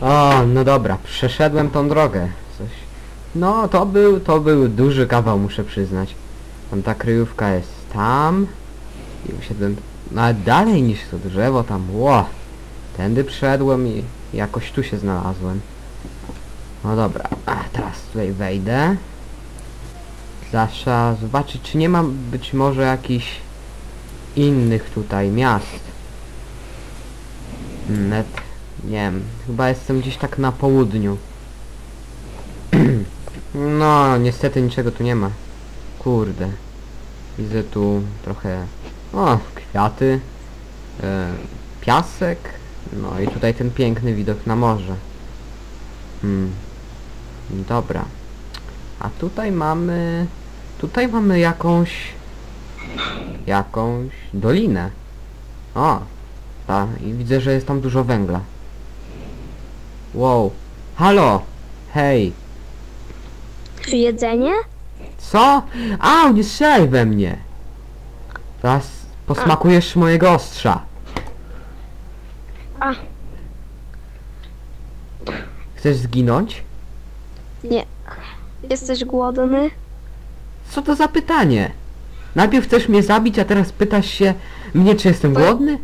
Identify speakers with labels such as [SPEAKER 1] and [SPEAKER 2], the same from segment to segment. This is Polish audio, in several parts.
[SPEAKER 1] O, no dobra, przeszedłem tą drogę. Coś. No, to był, to był duży kawał, muszę przyznać. Tam ta kryjówka jest tam. I usiadłem nawet dalej niż to drzewo tam. Ło! Tędy wszedłem i jakoś tu się znalazłem. No dobra, a teraz tutaj wejdę. Trzeba zobaczyć, czy nie ma być może jakichś innych tutaj miast. Net, nie wiem, chyba jestem gdzieś tak na południu. no, niestety niczego tu nie ma. Kurde. Widzę tu trochę... O, kwiaty. E, piasek. No i tutaj ten piękny widok na morze. Hmm. Dobra. A tutaj mamy... Tutaj mamy jakąś... Jakąś dolinę. O! Ta, i widzę, że jest tam dużo węgla. Wow. Halo! Hej!
[SPEAKER 2] Jedzenie?
[SPEAKER 1] Co? A, nie strzelaj we mnie! Teraz posmakujesz mojego ostrza.
[SPEAKER 2] A,
[SPEAKER 1] Chcesz zginąć?
[SPEAKER 2] nie. Jesteś głodny?
[SPEAKER 1] Co to za pytanie? Najpierw chcesz mnie zabić, a teraz pytasz się mnie, czy jestem głodny?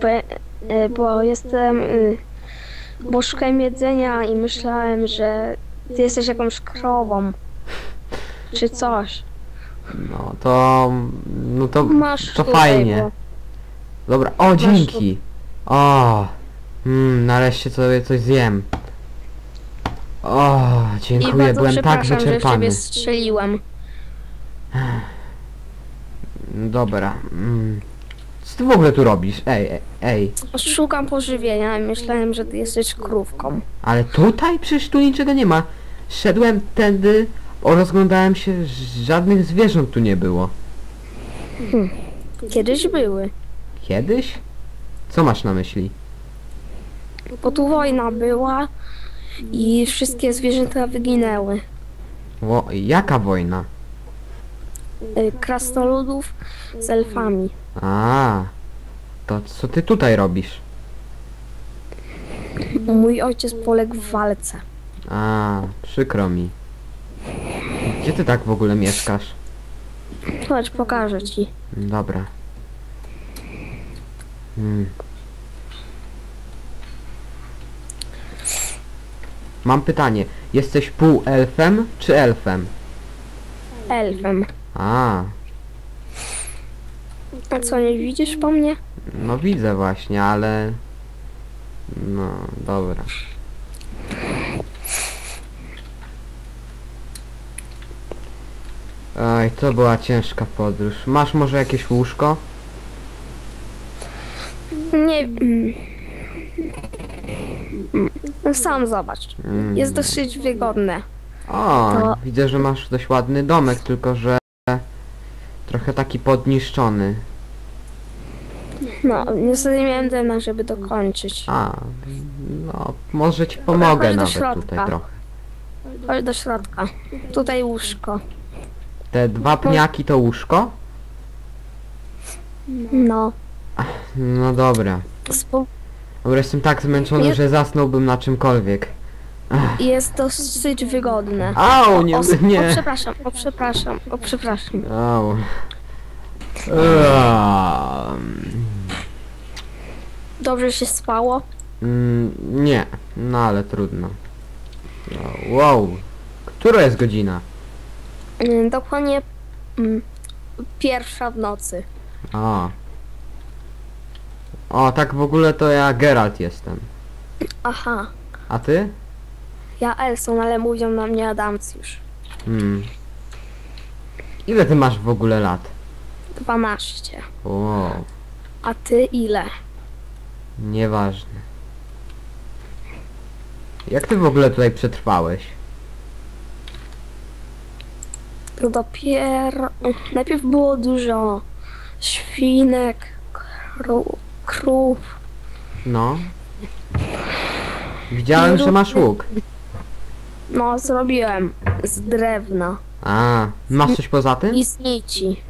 [SPEAKER 2] Bo, e, bo jestem... y, Bo szukałem jedzenia i myślałem, że ty jesteś jakąś krową. Czy coś.
[SPEAKER 1] No to... No to...
[SPEAKER 2] Masz
[SPEAKER 1] to
[SPEAKER 2] tutaj,
[SPEAKER 1] fajnie.
[SPEAKER 2] bo-
[SPEAKER 1] Dobra, o dzięki! O! Mm, nareszcie sobie coś zjem. O,
[SPEAKER 2] I
[SPEAKER 1] dziękuję,
[SPEAKER 2] bardzo
[SPEAKER 1] byłem tak
[SPEAKER 2] przepraszam, że w
[SPEAKER 1] wyczerpany.
[SPEAKER 2] ciebie strzeliłem.
[SPEAKER 1] Dobra. Mm. Co ty w ogóle tu robisz? Ej, ej, ej.
[SPEAKER 2] Szukam pożywienia i myślałem, że ty jesteś krówką.
[SPEAKER 1] Ale tutaj przecież tu niczego nie ma. Szedłem tędy, o, rozglądałem się, żadnych zwierząt tu nie było.
[SPEAKER 2] Kiedyś były.
[SPEAKER 1] Kiedyś? Co masz na myśli?
[SPEAKER 2] Bo tu wojna była i wszystkie zwierzęta wyginęły.
[SPEAKER 1] O, jaka wojna?
[SPEAKER 2] Y, Krasnoludów z elfami.
[SPEAKER 1] A, to co ty tutaj robisz?
[SPEAKER 2] Mój ojciec poległ w walce.
[SPEAKER 1] A, przykro mi. Gdzie ty tak w ogóle mieszkasz?
[SPEAKER 2] Chodź, pokażę ci.
[SPEAKER 1] Dobra. Hmm. Mam pytanie. Jesteś półelfem czy elfem?
[SPEAKER 2] Elfem.
[SPEAKER 1] A,
[SPEAKER 2] A co, nie widzisz po mnie?
[SPEAKER 1] no widzę właśnie, ale... No, dobra. Oj, to była ciężka podróż. Masz może jakieś łóżko?
[SPEAKER 2] Nie. Sam zobacz.
[SPEAKER 1] Mm.
[SPEAKER 2] Jest dosyć wygodne.
[SPEAKER 1] O,
[SPEAKER 2] To-
[SPEAKER 1] widzę, że masz dość ładny domek, tylko że trochę taki podniszczony.
[SPEAKER 2] No, niestety miałem dena, żeby dokończyć.
[SPEAKER 1] A, no, może ci pomogę
[SPEAKER 2] chodź do
[SPEAKER 1] nawet
[SPEAKER 2] środka.
[SPEAKER 1] tutaj trochę.
[SPEAKER 2] Chodź do środka. Tutaj łóżko.
[SPEAKER 1] Te dwa pniaki to łóżko?
[SPEAKER 2] No.
[SPEAKER 1] No dobra.
[SPEAKER 2] Spo-
[SPEAKER 1] Dobra, jestem tak zmęczony,
[SPEAKER 2] Nie-
[SPEAKER 1] że zasnąłbym na czymkolwiek.
[SPEAKER 2] Jest dosyć wygodne.
[SPEAKER 1] Au, nie,
[SPEAKER 2] O, s- O,
[SPEAKER 1] nie.
[SPEAKER 2] przepraszam, o, przepraszam, o, przepraszam.
[SPEAKER 1] Au. Eee,
[SPEAKER 2] Dobrze się spało.
[SPEAKER 1] Mm, nie, no ale trudno. No, Wow, która jest godzina?
[SPEAKER 2] Mm, Dokładnie mm, pierwsza w nocy.
[SPEAKER 1] O. O, tak w ogóle to ja Geralt jestem.
[SPEAKER 2] Aha.
[SPEAKER 1] A ty?
[SPEAKER 2] Ja Elson, ale mówią na mnie Adamcjusz.
[SPEAKER 1] Hmm. Ile ty masz w ogóle lat?
[SPEAKER 2] 12.
[SPEAKER 1] O,
[SPEAKER 2] A ty ile?
[SPEAKER 1] Nieważne. Jak ty w ogóle tutaj przetrwałeś?
[SPEAKER 2] To dopiero... Najpierw było dużo świnek, kró, krów.
[SPEAKER 1] No. Widziałem, że masz łuk.
[SPEAKER 2] No, zrobiłem z drewna
[SPEAKER 1] A, masz coś poza tym?
[SPEAKER 2] i z nici.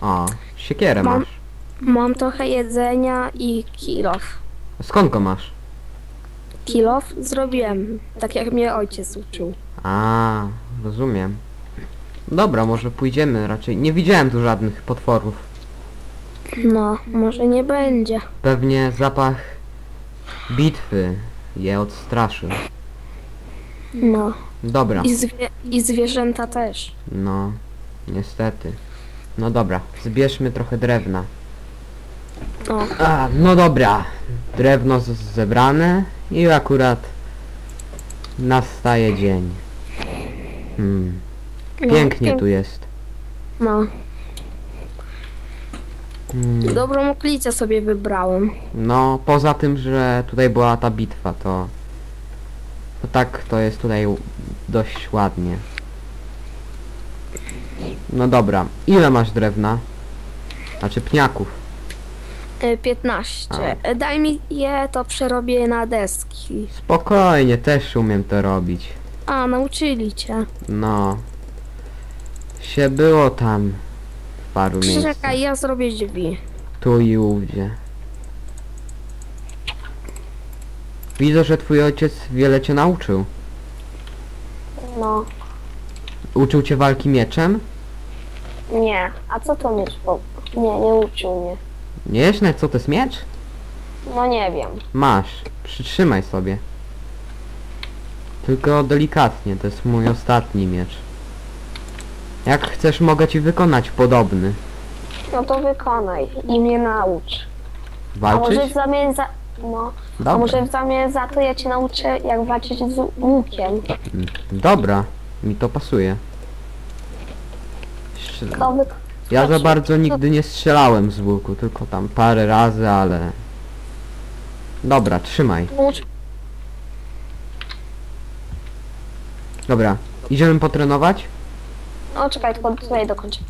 [SPEAKER 1] O, siekierę
[SPEAKER 2] Mam.
[SPEAKER 1] masz.
[SPEAKER 2] Mam trochę jedzenia i kilof.
[SPEAKER 1] Skąd go masz?
[SPEAKER 2] kilof zrobiłem, tak jak mnie ojciec uczył.
[SPEAKER 1] A, rozumiem. Dobra, może pójdziemy raczej. Nie widziałem tu żadnych potworów.
[SPEAKER 2] No, może nie będzie.
[SPEAKER 1] Pewnie zapach bitwy je odstraszył.
[SPEAKER 2] No.
[SPEAKER 1] Dobra,
[SPEAKER 2] I, zwie I zwierzęta też.
[SPEAKER 1] no, niestety. No dobra, zbierzmy trochę drewna.
[SPEAKER 2] O,
[SPEAKER 1] A, no dobra. Drewno z- zebrane i akurat nastaje dzień. Hmm.
[SPEAKER 2] no,
[SPEAKER 1] Pięknie
[SPEAKER 2] pięk-
[SPEAKER 1] tu jest.
[SPEAKER 2] No.
[SPEAKER 1] Hmm.
[SPEAKER 2] Dobrą oklicę sobie wybrałem.
[SPEAKER 1] No, poza tym, że tutaj była ta bitwa, to... To tak, to jest tutaj u- dość ładnie. No dobra, ile masz drewna? Znaczy pniaków.
[SPEAKER 2] E, 15. E, Daj mi je, to przerobię na deski.
[SPEAKER 1] Spokojnie, też umiem to robić.
[SPEAKER 2] A, nauczyli cię.
[SPEAKER 1] No. Się było tam w paru miejscach.
[SPEAKER 2] Czekaj, ja zrobię drzwi.
[SPEAKER 1] Tu i ówdzie. Widzę, że twój ojciec wiele cię nauczył.
[SPEAKER 2] No,
[SPEAKER 1] Uczył cię walki mieczem?
[SPEAKER 2] nie. A co to miecz? Nie, nie uczył mnie.
[SPEAKER 1] Nie wiesz nawet co to jest miecz?
[SPEAKER 2] No nie wiem.
[SPEAKER 1] Masz. Przytrzymaj sobie. Tylko delikatnie, to jest mój ostatni miecz. Jak chcesz, mogę ci wykonać podobny.
[SPEAKER 2] No to wykonaj i mnie naucz. A
[SPEAKER 1] Walczyć?
[SPEAKER 2] może w zamian za... No, a
[SPEAKER 1] Dobra.
[SPEAKER 2] może w zamian za to ja cię nauczę jak walczyć z łukiem.
[SPEAKER 1] Dobra, mi to pasuje. Strzel-
[SPEAKER 2] To wy...
[SPEAKER 1] Ja za bardzo nigdy nie strzelałem z łuku, tylko tam parę razy, ale... Dobra, trzymaj. Dobra, idziemy potrenować?
[SPEAKER 2] No czekaj, tylko tutaj dokończę.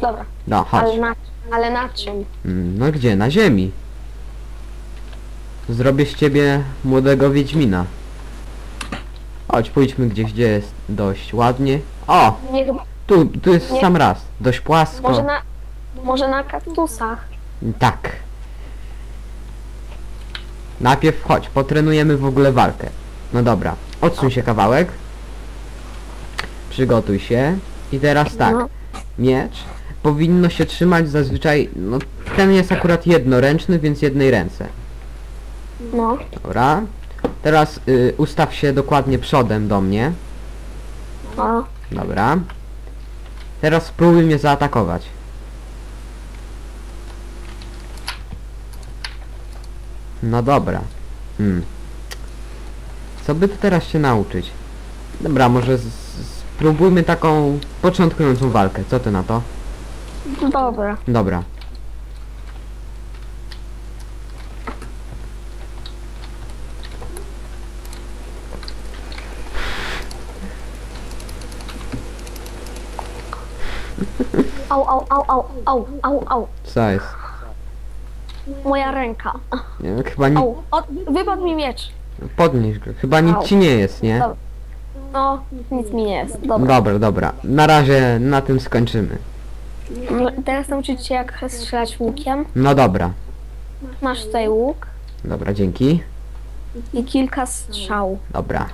[SPEAKER 2] Dobra,
[SPEAKER 1] No, chodź.
[SPEAKER 2] ale na, ale na czym?
[SPEAKER 1] Mm, No gdzie? Na ziemi. Zrobię z ciebie młodego Wiedźmina. Chodź, pójdźmy gdzieś, gdzie jest dość ładnie. O!
[SPEAKER 2] Nie chyba...
[SPEAKER 1] Tu, tu jest
[SPEAKER 2] Nie.
[SPEAKER 1] sam raz. Dość płasko.
[SPEAKER 2] Może na... Może na kaktusach?
[SPEAKER 1] Tak. Najpierw chodź, potrenujemy w ogóle walkę. No dobra, odsuń się kawałek. Przygotuj się. I teraz tak,
[SPEAKER 2] No.
[SPEAKER 1] miecz powinno się trzymać zazwyczaj, no ten jest akurat jednoręczny, więc jednej ręce.
[SPEAKER 2] No.
[SPEAKER 1] Dobra. Teraz y, ustaw się dokładnie przodem do mnie.
[SPEAKER 2] O,
[SPEAKER 1] Dobra. Teraz spróbuj mnie zaatakować. No dobra. Hmm. Co by tu teraz się nauczyć? Dobra, może spróbujmy taką początkującą walkę. Co ty na to?
[SPEAKER 2] dobra.
[SPEAKER 1] Dobra.
[SPEAKER 2] Au, au, au, au, au, au, au.
[SPEAKER 1] Co jest?
[SPEAKER 2] Moja ręka.
[SPEAKER 1] Nie, wiem, chyba ni
[SPEAKER 2] Au, o, wypadł mi miecz.
[SPEAKER 1] podnieś go. Chyba nic
[SPEAKER 2] Au.
[SPEAKER 1] ci nie jest, nie?
[SPEAKER 2] Dobra. No, nic mi nie jest. Dobra.
[SPEAKER 1] Dobra, dobra. Na razie na tym skończymy.
[SPEAKER 2] Teraz nauczyć cię jak strzelać łukiem.
[SPEAKER 1] No dobra.
[SPEAKER 2] Masz tutaj łuk
[SPEAKER 1] Dobra, dzięki.
[SPEAKER 2] i kilka strzał.
[SPEAKER 1] Dobra.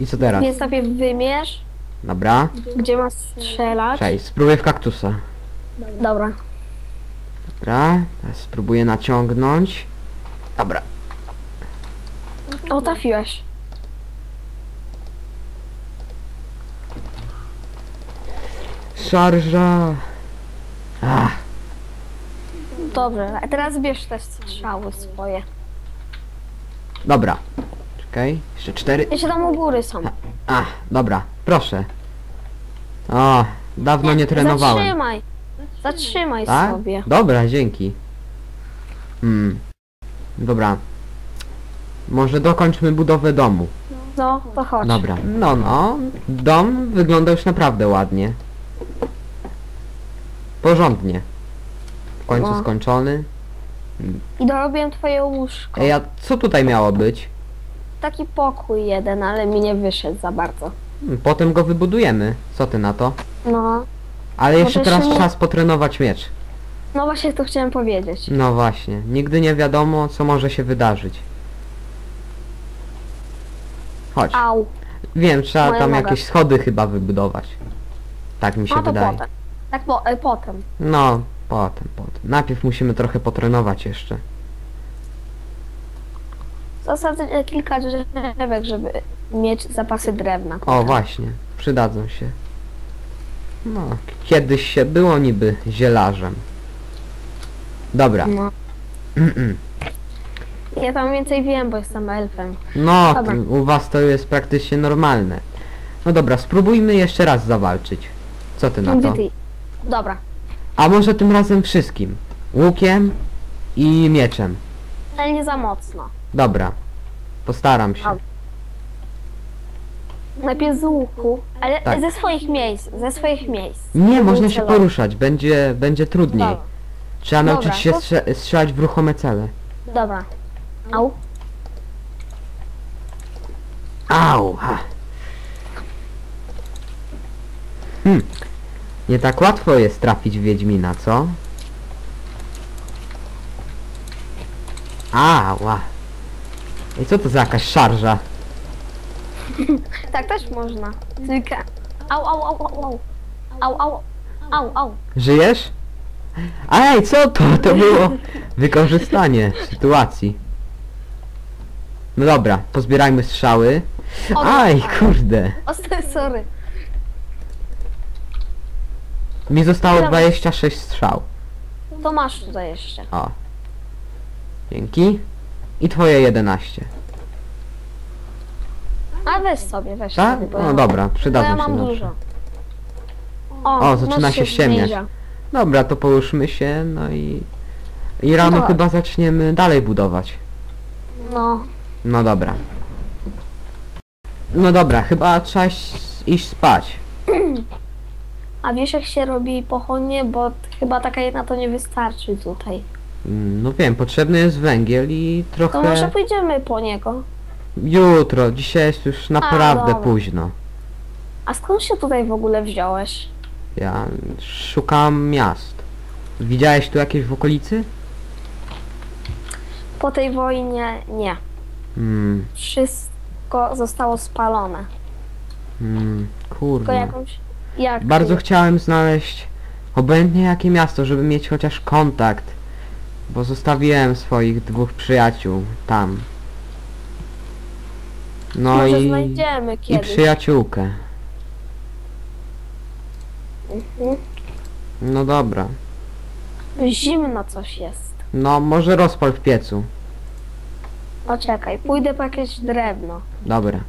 [SPEAKER 1] I co teraz?
[SPEAKER 2] Więc najpierw wymierz,
[SPEAKER 1] Dobra.
[SPEAKER 2] gdzie masz strzelać.
[SPEAKER 1] Cześć, spróbuję w kaktusa.
[SPEAKER 2] Dobra.
[SPEAKER 1] Dobra, teraz spróbuję naciągnąć. Dobra.
[SPEAKER 2] O, trafiłeś.
[SPEAKER 1] Szarża. Ach,
[SPEAKER 2] Dobrze, a teraz bierz te strzały swoje.
[SPEAKER 1] dobra. Czekaj, jeszcze cztery.
[SPEAKER 2] Jeszcze tam u góry są.
[SPEAKER 1] Ach, dobra, proszę. O, dawno nie trenowałem.
[SPEAKER 2] Zatrzymaj. Zatrzymaj
[SPEAKER 1] Tak?
[SPEAKER 2] sobie.
[SPEAKER 1] Dobra, dzięki. Hmm. Dobra. Może dokończmy budowę domu.
[SPEAKER 2] No, to chodź.
[SPEAKER 1] Dobra. No, no. Dom wygląda już naprawdę ładnie. Porządnie. W końcu
[SPEAKER 2] No.
[SPEAKER 1] skończony.
[SPEAKER 2] I dorobiłem twoje łóżko.
[SPEAKER 1] Ej, a co tutaj miało być?
[SPEAKER 2] Taki pokój jeden, ale mi nie wyszedł za bardzo.
[SPEAKER 1] Potem go wybudujemy. Co ty na to?
[SPEAKER 2] No,
[SPEAKER 1] Ale jeszcze
[SPEAKER 2] Może
[SPEAKER 1] teraz
[SPEAKER 2] się
[SPEAKER 1] czas potrenować miecz.
[SPEAKER 2] No właśnie to chciałem powiedzieć.
[SPEAKER 1] No właśnie, nigdy nie wiadomo, co może się wydarzyć. Chodź.
[SPEAKER 2] Au.
[SPEAKER 1] Wiem, trzeba
[SPEAKER 2] moja
[SPEAKER 1] tam
[SPEAKER 2] noga.
[SPEAKER 1] jakieś schody chyba wybudować. Tak mi się
[SPEAKER 2] A to
[SPEAKER 1] wydaje.
[SPEAKER 2] potem. Tak po, e, potem.
[SPEAKER 1] No, potem, potem. Najpierw musimy trochę potrenować jeszcze.
[SPEAKER 2] Zasadzę kilka drzewek, żeby mieć zapasy drewna.
[SPEAKER 1] O, właśnie, przydadzą się. No, kiedyś się było niby zielarzem. Dobra.
[SPEAKER 2] No. Ja tam więcej wiem, bo jestem elfem.
[SPEAKER 1] No,
[SPEAKER 2] Dobra.
[SPEAKER 1] u was to jest praktycznie normalne. No dobra, spróbujmy jeszcze raz zawalczyć. Co ty na
[SPEAKER 2] Gdzie
[SPEAKER 1] to?
[SPEAKER 2] ty? Dobra.
[SPEAKER 1] A może tym razem wszystkim? Łukiem i mieczem.
[SPEAKER 2] Ale nie za mocno.
[SPEAKER 1] Dobra. Postaram się.
[SPEAKER 2] Z łuku, ale
[SPEAKER 1] Tak.
[SPEAKER 2] ze swoich miejsc, ze swoich miejsc.
[SPEAKER 1] Nie, można się
[SPEAKER 2] celować.
[SPEAKER 1] poruszać, będzie, będzie trudniej.
[SPEAKER 2] Dobra.
[SPEAKER 1] Trzeba
[SPEAKER 2] Dobra,
[SPEAKER 1] nauczyć się
[SPEAKER 2] to-
[SPEAKER 1] strze- strzelać w ruchome cele.
[SPEAKER 2] Dobra. Au.
[SPEAKER 1] Au! ha. Hmm. Nie tak łatwo jest trafić w Wiedźmina, co? Ała! I co to za jakaś szarża?
[SPEAKER 2] Tak też można. Tylko... Au, au, au, au, au. Au, au, au, au.
[SPEAKER 1] Żyjesz? Ej, co to? To było wykorzystanie sytuacji. No dobra, pozbierajmy strzały.
[SPEAKER 2] O,
[SPEAKER 1] Aj, kurde.
[SPEAKER 2] O, sorry.
[SPEAKER 1] Mi zostało
[SPEAKER 2] Dobra.
[SPEAKER 1] 26 strzał.
[SPEAKER 2] To masz tutaj jeszcze.
[SPEAKER 1] O. Dzięki. I twoje 11.
[SPEAKER 2] A weź sobie, weź
[SPEAKER 1] Tak?
[SPEAKER 2] sobie. bo
[SPEAKER 1] No
[SPEAKER 2] ja-
[SPEAKER 1] dobra,
[SPEAKER 2] Bo
[SPEAKER 1] przydadzą
[SPEAKER 2] ja
[SPEAKER 1] się
[SPEAKER 2] mam
[SPEAKER 1] zawsze.
[SPEAKER 2] dużo.
[SPEAKER 1] O, zaczyna się ściemniać.
[SPEAKER 2] zbliża.
[SPEAKER 1] Dobra, to połóżmy się, no i... I rano
[SPEAKER 2] Dobra.
[SPEAKER 1] chyba zaczniemy dalej budować.
[SPEAKER 2] No,
[SPEAKER 1] No dobra. No dobra, chyba trzeba iść, iść spać.
[SPEAKER 2] a wiesz jak się robi pochodnie, bo t- chyba taka jedna to nie wystarczy tutaj.
[SPEAKER 1] Mm, No wiem, potrzebny jest węgiel i
[SPEAKER 2] To może
[SPEAKER 1] trochę...
[SPEAKER 2] pójdziemy po niego.
[SPEAKER 1] Jutro, dzisiaj jest już naprawdę
[SPEAKER 2] dobra.
[SPEAKER 1] późno.
[SPEAKER 2] A skąd się tutaj w ogóle wziąłeś?
[SPEAKER 1] Ja szukam miast. Widziałeś tu jakieś w okolicy?
[SPEAKER 2] Po tej wojnie nie.
[SPEAKER 1] Hmm,
[SPEAKER 2] Wszystko zostało spalone.
[SPEAKER 1] hmm,
[SPEAKER 2] Tylko
[SPEAKER 1] kurde.
[SPEAKER 2] jakąś... Jak?
[SPEAKER 1] Bardzo chciałem znaleźć obojętnie jakie miasto, żeby mieć chociaż kontakt. Bo zostawiłem swoich dwóch przyjaciół tam. No
[SPEAKER 2] Może
[SPEAKER 1] i,
[SPEAKER 2] znajdziemy
[SPEAKER 1] i
[SPEAKER 2] kiedyś.
[SPEAKER 1] przyjaciółkę.
[SPEAKER 2] Mhm.
[SPEAKER 1] No dobra.
[SPEAKER 2] Zimno coś jest.
[SPEAKER 1] No może rozpal w piecu.
[SPEAKER 2] Poczekaj, pójdę po jakieś drewno.
[SPEAKER 1] Dobra.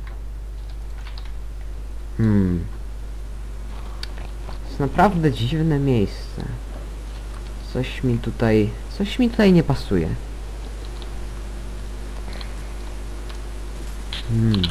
[SPEAKER 1] Hmm. To jest naprawdę dziwne miejsce. Coś mi tutaj... Coś mi tutaj nie pasuje. Hmm.